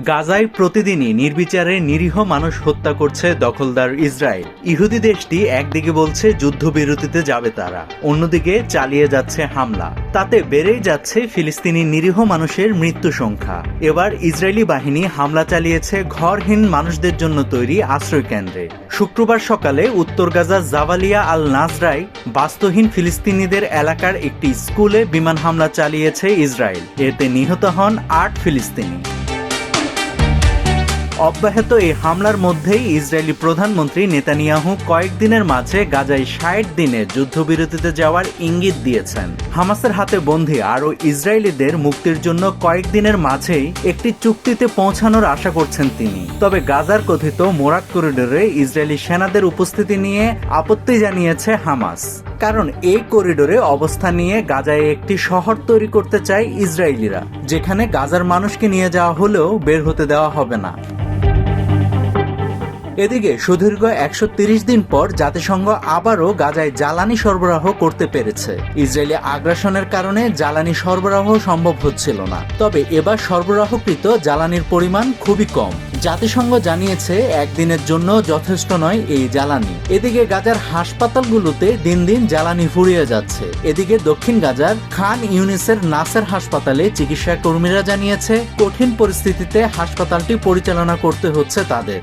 গাজায় প্রতিদিনই নির্বিচারে নিরীহ মানুষ হত্যা করছে দখলদার ইসরায়েল। ইহুদি দেশটি একদিকে বলছে যুদ্ধবিরতিতে যাবে তারা, অন্যদিকে চালিয়ে যাচ্ছে হামলা। তাতে বেড়েই যাচ্ছে ফিলিস্তিনি নিরীহ মানুষের মৃত্যু সংখ্যা। এবার ইসরায়েলি বাহিনী হামলা চালিয়েছে ঘরহীন মানুষদের জন্য তৈরি আশ্রয় কেন্দ্রে শুক্রবার সকালে উত্তর গাজা জাভালিয়া আল নাজরাই বাস্তুহীন ফিলিস্তিনিদের এলাকার একটি স্কুলে বিমান হামলা চালিয়েছে ইসরায়েল। এতে নিহত হন আট ফিলিস্তিনি। অব্যাহত এই হামলার মধ্যেই ইসরায়েলি প্রধানমন্ত্রী নেতানিয়াহু কয়েকদিনের মাঝে গাজায় ষাট দিনে যুদ্ধবিরতিতে যাওয়ার ইঙ্গিত দিয়েছেন। হামাসের হাতে বন্দী আরও ইসরায়েলিদের মুক্তির জন্য কয়েকদিনের মাঝেই একটি চুক্তিতে পৌঁছানোর আশা করছেন তিনি। তবে গাজার কথিত মোরাক করিডোরে ইসরায়েলি সেনাদের উপস্থিতি নিয়ে আপত্তি জানিয়েছে হামাস। কারণ এই করিডোরে অবস্থান নিয়ে গাজায় একটি শহর তৈরি করতে চায় ইসরায়েলিরা, যেখানে গাজার মানুষকে নিয়ে যাওয়া হলেও বের হতে দেওয়া হবে না। এদিকে সুদীর্ঘ একশো দিন পর জাতিসংঘ আবারও গাজায় জ্বালানি সরবরাহ করতে পেরেছে। ইসরায়েলি আগ্রাসনের কারণে জ্বালানি সরবরাহ সম্ভব হচ্ছিল না। তবে এবার সরবরাহকৃত জ্বালানির পরিমাণ খুবই কম। জাতিসংঘ জানিয়েছে, একদিনের জন্য যথেষ্ট নয় এই জ্বালানি। এদিকে গাজার হাসপাতালগুলোতে দিন দিন জ্বালানি ফুরিয়ে যাচ্ছে। এদিকে দক্ষিণ গাজার খান ইউনিসের নাসের হাসপাতালে চিকিৎসা কর্মীরা জানিয়েছে, কঠিন পরিস্থিতিতে হাসপাতালটি পরিচালনা করতে হচ্ছে তাদের।